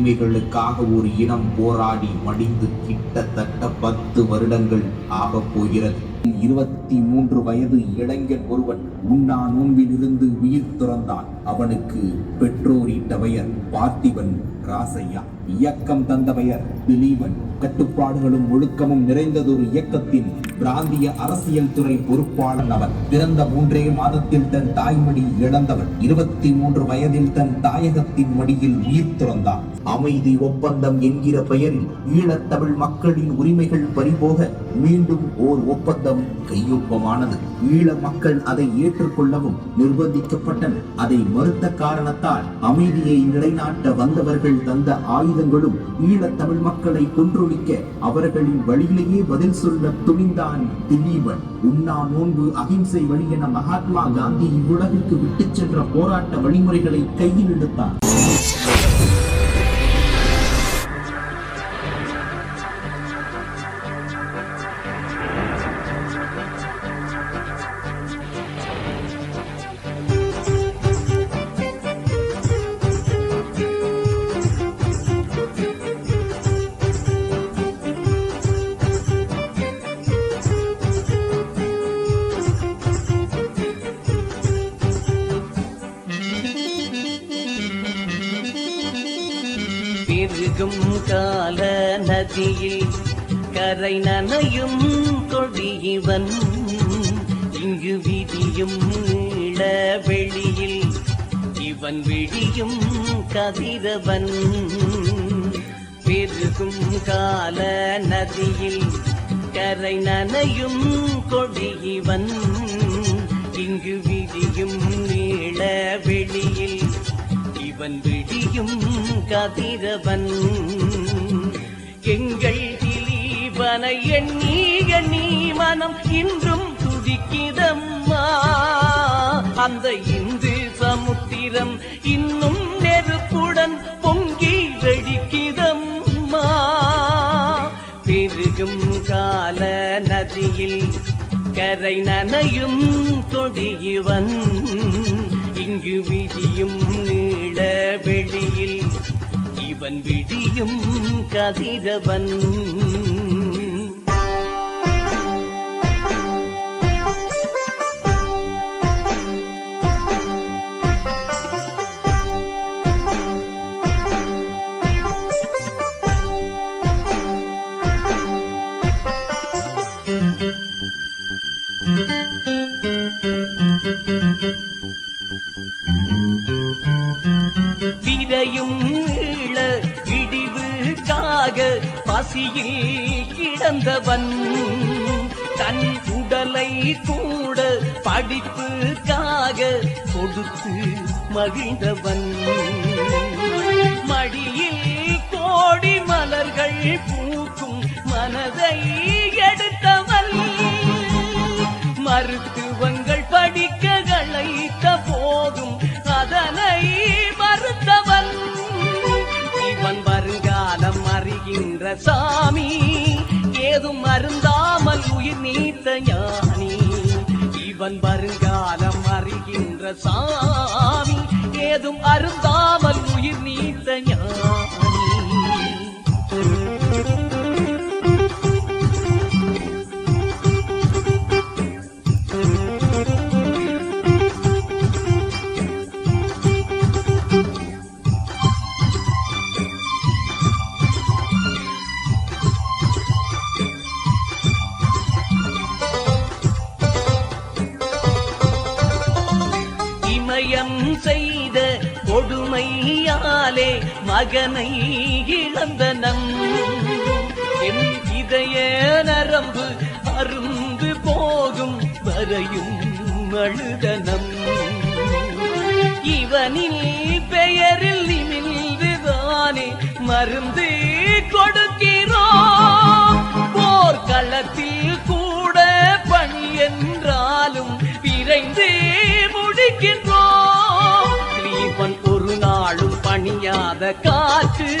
உரிமைகளுக்காக ஒரு இனம் போராடி மடிந்து கிட்டத்தட்ட பத்து வருடங்கள் ஆகப் போகிறது. இருபத்தி மூன்று வயது இளைஞன் ஒருவன் உண்ணா நோன்பிலிருந்து உயிர் துறந்தான். அவனுக்கு பெற்றோரிட்ட பெயர் பார்த்திபன் ராசையா இயக்கம் தந்த பெயர் திலீபன். கட்டுப்பாடுகளும் ஒழுக்கமும் நிறைந்ததொரு இயக்கத்தின் பிராந்திய அரசியல் துறை பொறுப்பாளன் அவன். பிறந்த மூன்றே மாதத்தில் தன் தாய்மடி இழந்தவன். இருபத்தி மூன்று வயதில் தன் தாயகத்தின் மடியில் உயிர் துறந்தான். அமைதி ஒப்பந்தம் என்கிற பெயரில் ஈழத்தமிழ் மக்களின் உரிமைகள் பறிபோக மீண்டும் ஓர் ஒப்பந்தம் கையொப்பமானது. ஈழ மக்கள் அதை ஏற்றுக்கொள்ளவும் நிர்பந்திக்கப்பட்டனர். அதை மறுத்த காரணத்தால் அமைதியை நிலைநாட்ட வந்தவர்கள் தந்த ஆயுதங்களும் ஈழத்தமிழ் மக்களை கொன்றொழிக்க அவர்களின் வழியிலேயே பதில் சொல்ல துணிந்தான் திலீபன் உண்ணா நோன்பு அகிம்சை வழி என மகாத்மா காந்தி இவ்வுலகிற்கு விட்டுச் சென்ற போராட்ட வழிமுறைகளை கையில் எடுத்தார் பெருகும் கால நதியில் கரை நனையும் கொடியவன் இங்கு விதியும் இள வெளியில் இவன் விழியும் கதிரவன். பெருகும் கால நதியில் கரை நனையும் கொடியவன் இங்கு விதியும் இள வெளியில் இவன் விடியும் கதிரவன். எங்கள் திலீபனை எண்ணி எண்ணி மனம் இன்றும் துடிக்கிதம்மா. அந்த இந்து சமுத்திரம் இன்னும் நெருப்புடன் பொங்கி வெடிக்கிதம்மா. பெருகும் கால நதியில் கரை நனையும் தொடியவன். இங்கு இவன் விடியும் கதிரவன். விரையும் ஈழ பசியில் கிடந்தவன். தன் உடலை கூட படிப்புக்காக கொடுத்து மகிழ்ந்தவன். மடியில் கோடி மலர்கள் பூக்கும் மனதை எடுத்தவன். மருத்துவங்கள் படிக்க சாமி ஏதும் அருந்தாமல் உயிர் நீத்த ஞானி. இவன் வருங்காலம் அறிகின்ற சாமி ஏதும் அருந்தாமல் மகனை இழந்த நம் என் இதய நரம்பு அருந்து போகும் வரையும் அழுதனம். இவனில் பெயரில் நிமிழ்ந்துதானே மருந்து கொடுக்கிறோம். போர்க்களத்தில் கூட பணி என்றாலும் விரைந்து முடிக்கின்றோம். பணியாத காற்று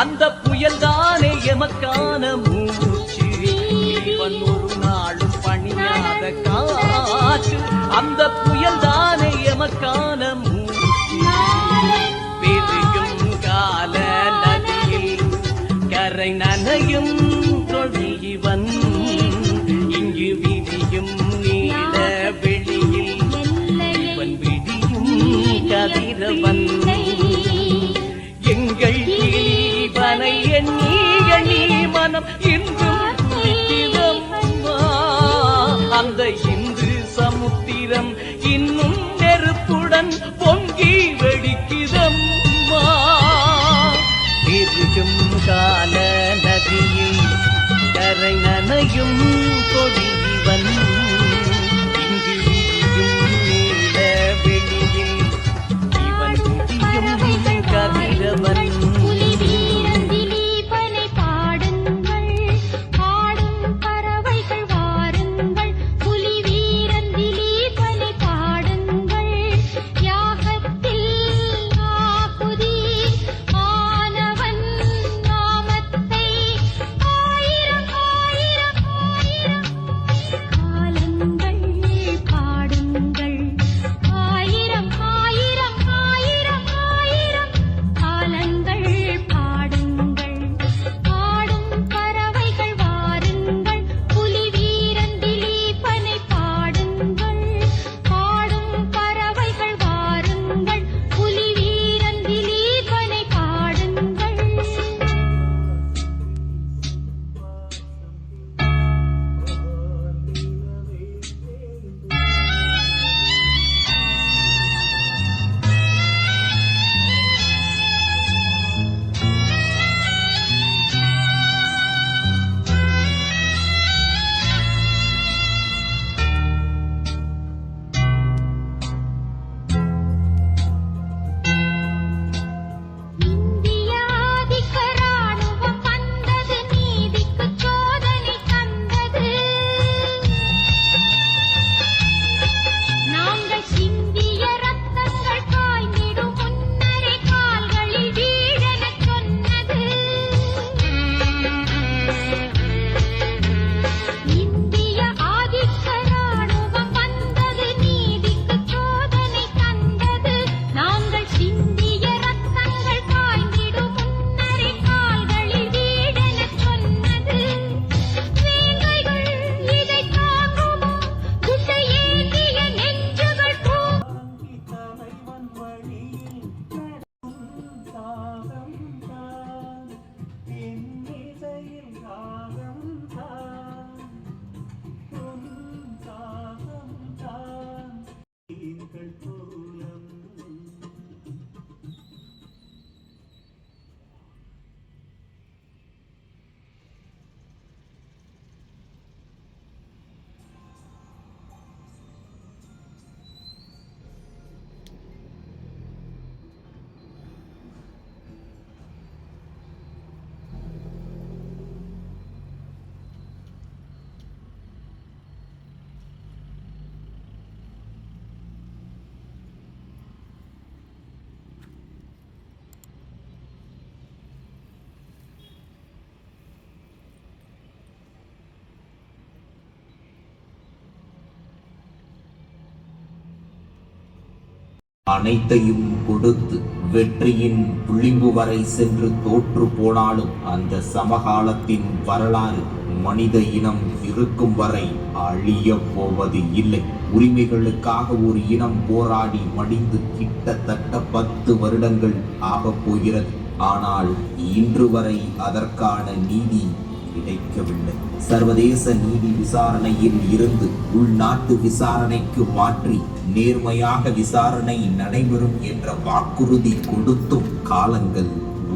அந்த புயல் தானே எமக்கான மூச்சு. கிரீபன் ஒரு நாளும் பணியாத காற்று அந்த புயல் தானே எமக்கான மூச்சு. பெருகும் கால கரை நனையும் தொழில் இவன் இங்கு விதியும் நீல வெளியில் இவன் விடியும் கதிரவன். எண்ணி எண்ணி மனம் இன்றும் துடிக்கிறதம்மா. அந்த இந்து சமுத்திரம் இன்னும் நெருப்புடன் பொங்கி வெடிக்குதம்மா பெருகும் கால நதியில் கரை நனையும் கொடி வந்த அனைத்தையும் கொடுத்து வெற்றியின் விளிம்பு வரை சென்று தோற்று போனாலும் அந்த சமகாலத்தின் வரலாறு மனித இனம் இருக்கும் வரை அழிய போவது இல்லை. உரிமைகளுக்காக ஒரு இனம் போராடி மடிந்து கிட்டத்தட்ட பத்து வருடங்கள் ஆகப் போகிறது. ஆனால் இன்று வரை அதற்கான நீதி கிடைக்கவில்லை. சர்வதேச நீதி விசாரணையில் இருந்து உள்நாட்டு விசாரணைக்கு மாற்றி நேர்மையாக விசாரணை நடைபெறும் என்ற வாக்குறுதி கொடுத்தும் காலங்கள்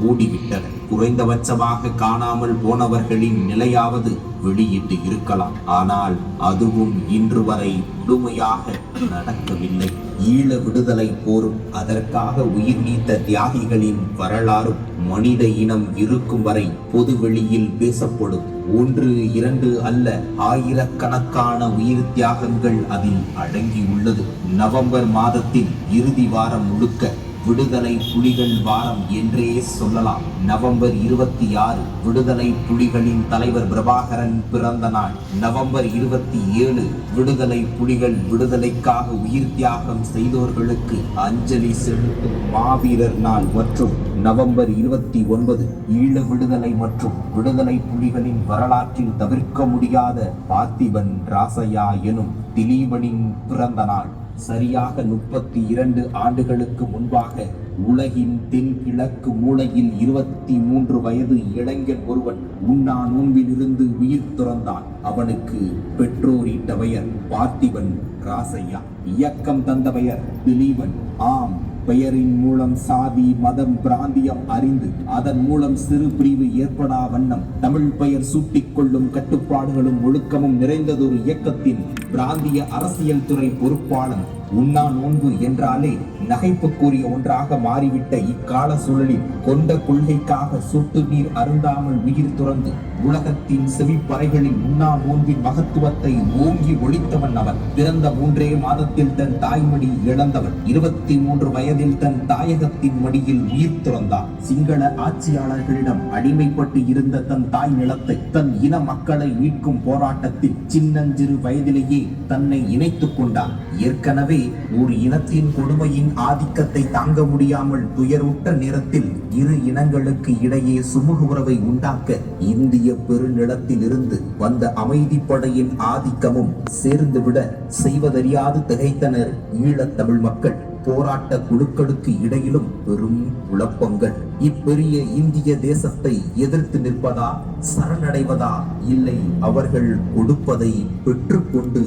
ஓடிவிட்டன. குறைந்தபட்சமாக காணாமல் போனவர்களின் நிலையாவது வெளியிட்டு இருக்கலாம். ஆனால் அதுவும் இன்று வரை முழுமையாக நடக்கவில்லை. ஈழ விடுதலை போரும் அதற்காக உயிர் நீத்த தியாகிகளின் வரலாறும் மனித இனம் இருக்கும் வரை பொது வெளியில் பேசப்படும். ஒன்று இரண்டு அல்ல ஆயிரக்கணக்கான உயிர் தியாகங்கள் அதில் அடங்கியுள்ளது. நவம்பர் மாதத்தில் இறுதி வாரம் முழுக்க விடுதலை புலிகள் வாரம் என்றே சொல்லலாம். நவம்பர் இருபத்தி ஆறு விடுதலை புலிகளின் தலைவர் பிரபாகரன் பிறந்த நாள். நவம்பர் இருபத்தி ஏழு விடுதலை புலிகள் விடுதலைக்காக உயிர் தியாகம் செய்தோர்களுக்கு அஞ்சலி செலுத்தும் மாவீரர் நாள் மற்றும் நவம்பர் இருபத்தி ஒன்பது ஈழ விடுதலை மற்றும் விடுதலை புலிகளின் வரலாற்றில் தவிர்க்க முடியாத பார்த்திபன் ராசையா எனும் திலீபனின் பிறந்த நாள். சரியாக முப்பத்தி இரண்டு ஆண்டுகளுக்கு முன்பாக உலகின் தென்கிழக்கு மூலையில் இருபத்தி மூன்று வயது இளைஞன் ஒருவன் உண்ணா நோன்பிலிருந்து உயிர் துறந்தான். அவனுக்கு பெற்றோரிட்ட பெயர் பார்த்திபன் ராசையா இயக்கம் தந்த பெயர் திலீபன். ஆம். பெயரின் மூலம் சாதி மதம் பிராந்தியம் அறிந்து அதன் மூலம் சிறு பிரிவு ஏற்படா வண்ணம் தமிழ் பெயர் சூட்டிக் கொள்ளும் கட்டுப்பாடுகளும் ஒழுக்கமும் நிறைந்ததொரு இயக்கத்தின் பிராந்திய அரசியல் துறை பொறுப்பாளன். உண்ணா நோன்பு என்றாலே நகைப்புக்குரிய ஒன்றாக மாறிவிட்ட இக்கால சூழலில் கொண்ட கொள்கைக்காக சொட்டு நீர் அருந்தாமல் உயிர் துறந்து உலகத்தின் செவிப்பறைகளில் உண்ணா நோன்பின் மகத்துவத்தை ஓங்கி ஒழித்தவன் அவன். பிறந்த மூன்றே மாதத்தில் தன் தாய்மடி இழந்தவன். இருபத்தி மூன்று வயதில் தன் தாயகத்தின் மடியில் உயிர் துறந்தான். சிங்கள ஆட்சியாளர்களிடம் அடிமைப்பட்டு இருந்த தன் தாய் நிலத்தை தன் இன மக்களை மீட்கும் போராட்டத்தில் சின்னஞ்சிறு வயதிலேயே தன்னை இணைத்துக் கொண்டான். ஏற்கனவே ஒரு இனத்தின் கொடுமையின் ஆதிக்கத்தை தாங்க முடியாமல் துயருற்ற நேரத்தில் இரு இனங்களுக்கு இடையே சுமூக உறவை உண்டாக்க இந்திய பெருநிலத்திலிருந்து வந்த அமைதிப்படையின் ஆதிக்கமும் சேர்ந்துவிட செய்வதறியாது திகைத்தனர் ஈழத்தமிழ் மக்கள். போராட்ட குழுக்களுக்கு இடையிலும் பெரும் குழப்பங்கள். இப்பெரிய இந்திய தேசத்தை எதிர்த்து நிற்பதா சரணடைவதா இல்லை அவர்கள் கொடுப்பதை பெற்றுக்கொண்டு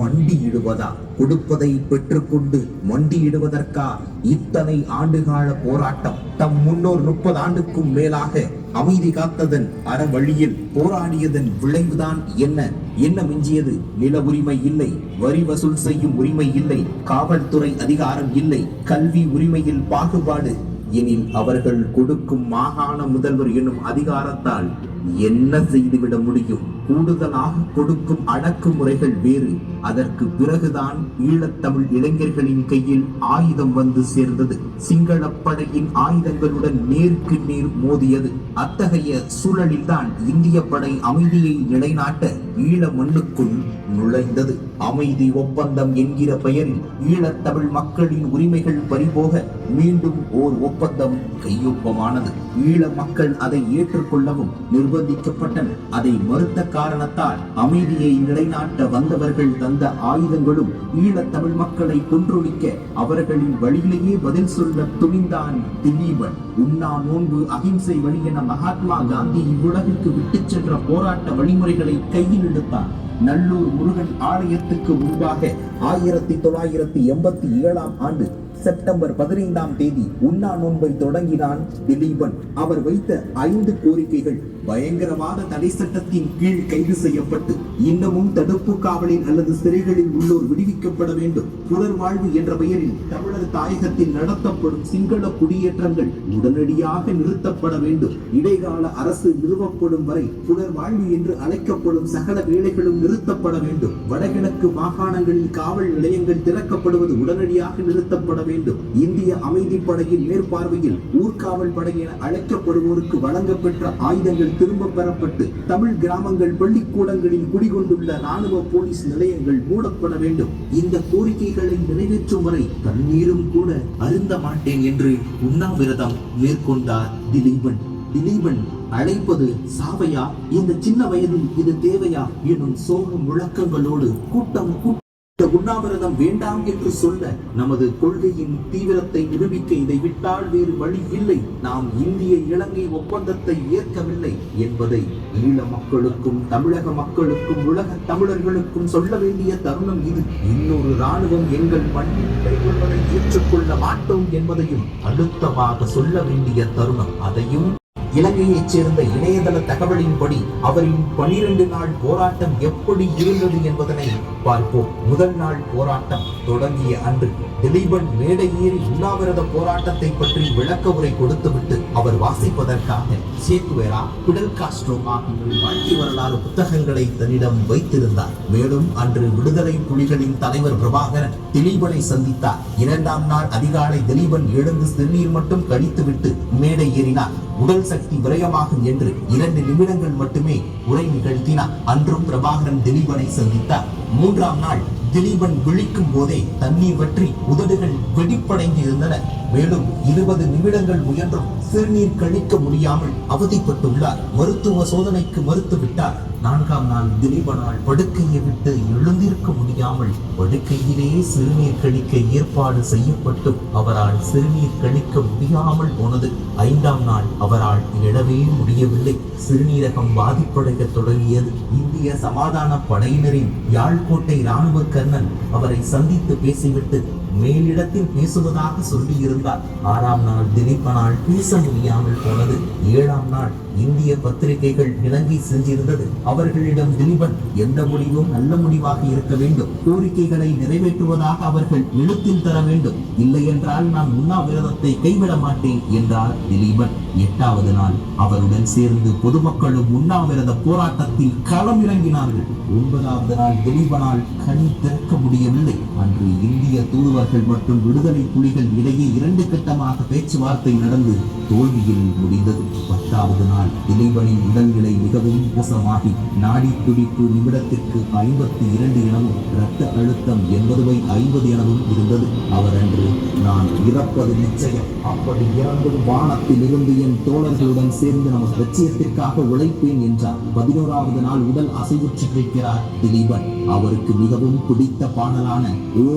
மண்டியிடுவதா? கொடுப்பதை பெற்றுக்கொண்டு மண்டியிடுவதற்கா? இத்தனை ஆண்டுகால போராட்டம் தம் முன்னோர் முப்பது ஆண்டுக்கும் மேலாக அமைதி காத்ததன் அறவழியில் போராடியதன் விளைவுதான் என்ன? என்ன மிஞ்சியது? நில உரிமை இல்லை வரி வசூல் செய்யும் உரிமை இல்லை காவல்துறை அதிகாரம் இல்லை கல்வி உரிமையில் பாகுபாடு எனில் அவர்கள் கொடுக்கும் மாகாண முதல்வர் எனும் அதிகாரத்தால் என்ன செய்துவிட முடியும்? கூடுதலாக கொடுக்கும் அடக்குமுறைகள் வேறு. அதற்கு பிறகுதான் ஈழத்தமிழ் இளைஞர்களின் கையில் ஆயுதம் வந்து சேர்ந்தது. சிங்களப்படையின் ஆயுதங்களுடன் நேருக்கு நேர் மோதியது. அத்தகைய சூழலில்தான் இந்திய படை அமைதியை நிலைநாட்ட ஈழ மண்ணுக்குள் நுழைந்தது. அமைதி ஒப்பந்தம் என்கிற பெயரில் ஈழத்தமிழ் மக்களின் உரிமைகள் பறிபோக மீண்டும் ஓர் ஒப்பந்தம் கையொப்பமானது. ஈழ மக்கள் அதை ஏற்றுக்கொள்ளவும் நிர்பந்திக்கப்பட்டனர். அதை மறுத்த காரணத்தால் அமைதியை நிலைநாட்ட வந்தவர்கள் தந்த ஆயுதங்களும் ஈழத்தமிழ் மக்களை கொன்றொழிக்க அவர்களின் வழியிலேயே பதில் சொல்ல துணிந்தான் திலீபன். உண்ணா நோன்பு அகிம்சை வழி என மகாத்மா காந்தி இவ்வுலகிற்கு விட்டுச் சென்ற போராட்ட வழிமுறைகளை கையில் எடுத்தார் நல்லூர் முருகன் ஆலயத்துக்கு முன்பாக ஆயிரத்தி தொள்ளாயிரத்தி எண்பத்தி ஏழாம் ஆண்டு செப்டம்பர் பதினைந்தாம் தேதி உண்ணா நோன்பை தொடங்கினான் திலீபன். அவர் வைத்த ஐந்து கோரிக்கைகள் பயங்கரவாத தடை சட்டத்தின் கீழ் கைது செய்யப்பட்டு இன்னமும் தடுப்பு காவலில் அல்லது சிறைகளில் உள்ளோர் விடுவிக்கப்பட வேண்டும். புலர் வாழ்வு என்ற பெயரில் தமிழர் தாயகத்தில் நடத்தப்படும் சிங்கள குடியேற்றங்கள் உடனடியாக நிறுத்தப்பட வேண்டும். இடைக்கால அரசு நிறுவப்படும் வரை புலர் வாழ்வு என்று அழைக்கப்படும் சகல வேலைகளும் நிறுத்தப்பட வேண்டும். வடகிழக்கு மாகாணங்களில் காவல் நிலையங்கள் திறக்கப்படுவது உடனடியாக நிறுத்தப்பட வேண்டும். இந்திய அமைதிப்படையின் மேற்பார்வையில் ஊர்காவல் படை என அழைக்கப்படுவோருக்கு வழங்கப்பெற்ற ஆயுதங்கள் திரும்ப பெறப்பட்டு தமிழ் கிராமங்கள் பள்ளிக்கூடங்களில் குடிகொண்டுள்ள ராணுவ போலீஸ் நிலையங்கள் மூடப்பட வேண்டும். இந்த கோரிக்கைகளை நிறைவேற்றும் வரை தண்ணீரும் கூட அருந்த மாட்டேன் என்று உண்ணாவிரதம் மேற்கொண்டார் திலீபன். திலீபன் அழைப்பது சாவையா? இந்த சின்ன வயதில் இது தேவையா? எனும் சோக முழக்கங்களோடு கூட்டம் கூட்டம் இந்த உண்ணாவிரதம் வேண்டாம் என்று சொல்ல நமது கொள்கையின் தீவிரத்தை நிரூபிக்க இதை விட்டால் வேறு வழி இல்லை. நாம் இந்திய இலங்கை ஒப்பந்தத்தை ஏற்கவில்லை என்பதை ஈழ மக்களுக்கும் தமிழக மக்களுக்கும் உலக தமிழர்களுக்கும் சொல்ல வேண்டிய தருணம் இது. இன்னொரு ராணுவம் எங்கள் மண்ணில் கைகொள்வதை ஏற்றுக்கொள்ள மாட்டோம் என்பதையும் அழுத்தமாக சொல்ல வேண்டிய தருணம். அதையும் இலங்கையைச் சேர்ந்த இணையதள தகவலின்படி அவரின் பனிரெண்டு நாள் போராட்டம் எப்படி இருந்தது என்பதனை பார்ப்போம். முதல் நாள் போராட்டம் தொடங்கிய அன்று திலீபன் மேடை ஏறி உண்ணாவிரத போராட்டத்தை பற்றி விளக்க உரை கொடுத்துவிட்டு அவர் வாசிப்பதற்காக சேத்துவேரா பிடல் காஸ்ட்ரோ ஆகியோரின் வாழ்க்கை வரலாறு புத்தகங்களை தன்னிடம் வைத்திருந்தார். மேலும் அன்று விடுதலை புலிகளின் தலைவர் பிரபாகரன் திலீபனை சந்தித்தார். இரண்டாம் நாள் அதிகாலை திலீபன் எழுந்து சிறுநீர் மட்டும் கழித்துவிட்டு மேடை ஏறினார் உடல் சக்தி விரயமாகும் என்று இரண்டு நிமிடங்கள் மட்டுமே உரை நிகழ்த்தினார். அன்றும் பிரபாகரன் திலீபனை சந்தித்தார். மூன்றாம் நாள் திலீபன் விழிக்கும் போதே தண்ணீர் வற்றி உதடுகள் வெடிப்படைந்து இருந்தன மேலும் இருபது நிமிடங்கள் முயன்றும் சிறுநீர் கழிக்க முடியாமல் அவதிப்பட்டுள்ளார். மருத்துவ சோதனைக்கு மறுத்துவிட்டார். நான்காம் நாள் திலீபனால் படுக்கையை விட்டு எழுந்திருக்க முடியாமல் படுக்கையிலே சிறுநீர் கழிக்க ஏற்பாடு செய்யப்பட்டும் அவரால் சிறுநீர் கழிக்க முடியாமல் போனது. ஐந்தாம் நாள் அவரால் எழவே முடியவில்லை. சிறுநீரகம் பாதிப்படைய தொடங்கியது. இந்திய சமாதான படையினரின் யாழ்கோட்டை இராணுவ கர்ணன் அவரை சந்தித்து பேசிவிட்டு மேலிடத்தில் பேசுவதாக சொல்லியிருந்தார். ஆறாம் நாள் திலீபனால் பேச முடியாமல் போனது. ஏழாம் நாள் இந்திய பத்திரிகைகள் இலங்கை சென்றிருந்தது. அவர்களிடம் திலீபன் எந்த முடிவும் நல்ல முடிவாக இருக்க வேண்டும். கோரிக்கைகளை நிறைவேற்றுவதாக அவர்கள் எழுத்தில் தர வேண்டும். இல்லை என்றால் நான் உண்ணாவிரதத்தை கைவிட மாட்டேன் என்றார் திலீபன். எட்டாவது நாள் அவருடன் சேர்ந்து பொதுமக்களும் உண்ணாவிரத போராட்டத்தில் களம் இறங்கினார்கள் ஒன்பதாவது நாள் திலீபனால் கண் திறக்க முடியவில்லை. அன்று இந்திய தூதுவர்கள் மற்றும் விடுதலை புலிகள் இடையே இரண்டு கட்டமாக பேச்சுவார்த்தை நடந்து தோல்வியில் முடிந்தது. பத்தாவது நாள் திலீபனின் உடல்நிலை மிகவும் மோசமாகி நாடி துடிப்பு நிமிடத்திற்கு ஐம்பத்தி இரண்டு எனவும் இரத்த அழுத்தம் எண்பது பை ஐம்பது எனவும் இருந்தது. அவர் அன்று நான் இறப்பது நிச்சயம். அப்படி இறந்தும் வானத்தில் இருந்து என் தோழர்களுடன் சேர்ந்து நமது லட்சியத்திற்காக உழைப்பேன் என்றார். பதினோராவது நாள் உடல் அசைவுற்றிருக்கிறார் திலீபன். அவருக்கு மிகவும் பிடித்த பாடலான ஓ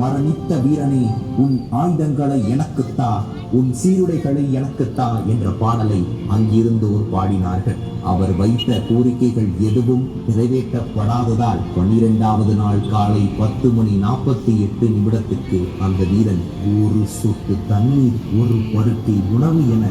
மரணித்த வீரனே உன் ஆயுதங்களை எனக்குத்தா உன் சீருடைகளை எனக்குத்தா என்ற பாடலை அங்கிருந்தோர் பாடினார்கள். அவர் வைத்த கோரிக்கைகள் எதுவும் நிறைவேற்றப்படாததால் பன்னிரெண்டாவது நாள் காலை பத்து மணி நாற்பத்தி எட்டு நிமிடத்துக்கு அந்த வீரன் ஒரு சொட்டு தண்ணீர் ஒரு பருத்தி உணவு என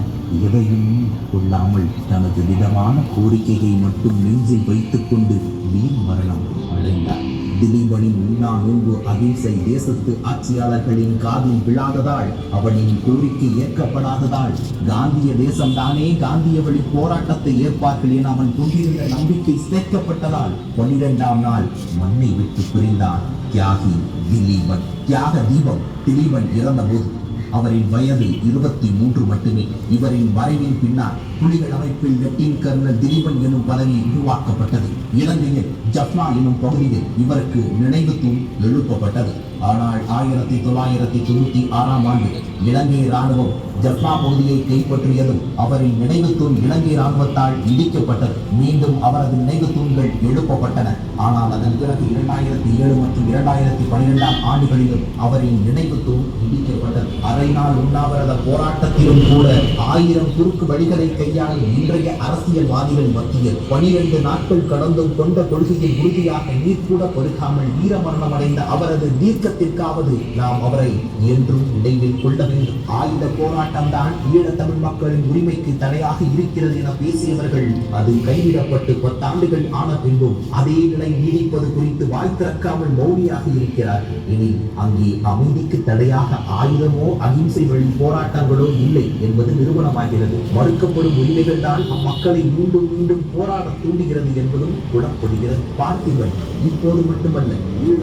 எதையும் கொள்ளாமல் தனது விதமான கோரிக்கையை மட்டும் நெஞ்சில் வைத்துக்கொண்டு வீண் மரணம் அடைந்தார். திலீபனின் உண்ணா நோன்பு அகிம்சை தேசத்து ஆட்சியாளர்களின் காதில் விழாததால் அவனின் கோரிக்கை ஏற்கப்படாததால் காந்திய தேசம்தானே காந்திய வழி போராட்டத்தை ஏற்பார்கள் என அவன் கொண்டிருந்த நம்பிக்கை சேர்க்கப்பட்டதால் பன்னிரெண்டாம் நாள் மண்ணை விட்டு பிரிந்தான். தியாகி திலீபன் தியாக தீபம் திலீபன் இறந்தபோது அவரின் வயது இருபத்தி மூன்று மட்டுமே. இவரின் மறைவின் பின்னால் புலிகள் அமைப்பில் லெப்டின் கர்னல் திலீபன் எனும் பதவி உருவாக்கப்பட்டது. இலங்கையில் ஜப்னா எனும் பகுதியில் இவருக்கு நினைவு தூண் எழுப்பப்பட்டது. ஆனால் ஆயிரத்தி தொள்ளாயிரத்தி தொண்ணூத்தி ஆறாம் ஆண்டு இலங்கை ராணுவம் ஜப்னா பகுதியை கைப்பற்றியதும் அவரின் நினைவு தூண் இலங்கை ராணுவத்தால் இடிக்கப்பட்டது. மீண்டும் அவரது நினைவு தூண்கள் எழுப்பப்பட்டன. ஆனால் அதன் பிறகு இரண்டாயிரத்தி ஏழு மற்றும் இரண்டாயிரத்தி பன்னிரெண்டாம் ஆண்டுகளிலும் அவரின் நினைவு தூண் இடிக்கப்பட்டது. அரை நாள் உண்ணாவிரத போராட்டத்திலும் கூட ஆயிரம் குறுக்கு வழிகளை கையாளும் இன்றைய அரசியல்வாதிகள் மத்தியில் பனிரெண்டு நாட்கள் கடந்தும் கொண்ட கொள்கையை உறுதியாக நீர் கூட பொறுக்காமல் வீரமரணம் அடைந்த அவரது தீர்க்கத்திற்காவது நாம் அவரை என்றும் நினைவில் கொள்ள வேண்டும். ஆயுத போராட்டம் தான் ஈழத்தமிழ் மக்களின் உரிமைக்கு தடையாக இருக்கிறது என பேசியவர்கள் அது கைவிடப்பட்டு பத்தாண்டுகள் ஆன பின்பும் அதே நிலை நீடிப்பது குறித்து வாய் திறக்காமல் மௌனியாக இருக்கிறார். இனி அங்கே அமைதிக்கு தடையாக ஆயுதமோ அகிம்சை வழி போராட்டங்களோ இல்லை என்பது நிறுவனமாகிறது மறுக்கப்படும் உண்மைகள் தான் அம்மக்களை மீண்டும் மீண்டும் போராட தூண்டுகிறது என்பதும் புலப்படுகிறது பார்த்திபன் இப்போது மட்டுமல்ல ஈழ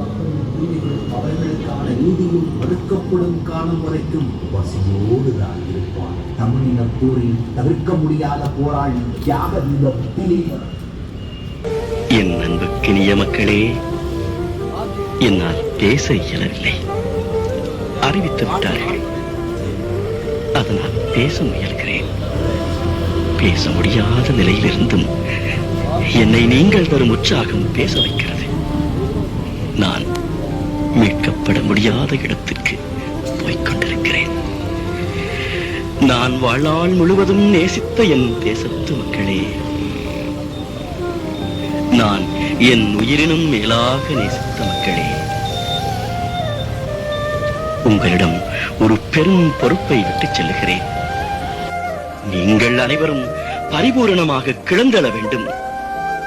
மக்களின் உரிமைகள் அவர்களுக்கான நீதியும் மறுக்கப்படும் காலம் வரைக்கும் பசியோடு தான் இருப்பான். தமிழின போரில் தவிர்க்க முடியாத போராளி தியாக தீபம் என் அன்புக்கினிய மக்களே என்னால் பேச இயலவில்லை. அறிவித்து விட்டார்கள். அதனால் பேச முயல்கிறேன். பேச முடியாத நிலையிலிருந்தும் என்னை நீங்கள் தரும் உற்சாகம் பேச வைக்கிறது. நான் மீட்கப்பட முடியாத இடத்திற்கு போய்க் கொண்டிருக்கிறேன் நான் வாழால் முழுவதும் நேசித்த என் தேசத்து மக்களே நான் என் உயிரினும் மேலாக நேசித்த மக்களே உங்களிடம் ஒரு பெரும் பொறுப்பை விட்டுச் செல்லுகிறேன். நீங்கள் அனைவரும் பரிபூரணமாக கிளந்தள வேண்டும்.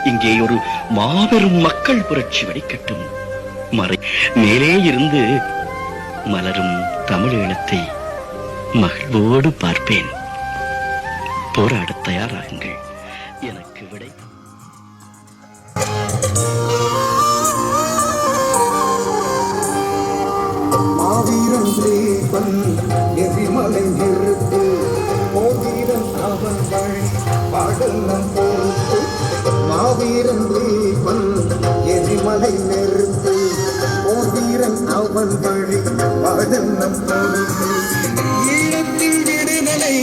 இங்கே ஒரு மாபெரும் மக்கள் புரட்சி வெடிக்கட்டும். மறை மேலே இருந்து மலரும் தமிழீழத்தை மகிழ்வோடு பார்ப்பேன். போராடத் தயாராகுங்கள். எனக்கு விடை. மாவீரன் தேவன் போவீரன் வழி பாடலம் பொறுப்பு விடுதலை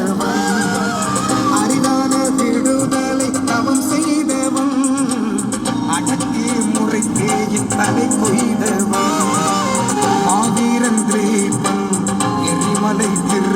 செய்தவன் அரிதான திருடுதலை தவம் செய்தவன். அடக்கி முறைக்கு தலை கொய்தவன். ஆதிரன் திரீபன் எரிமலை திரு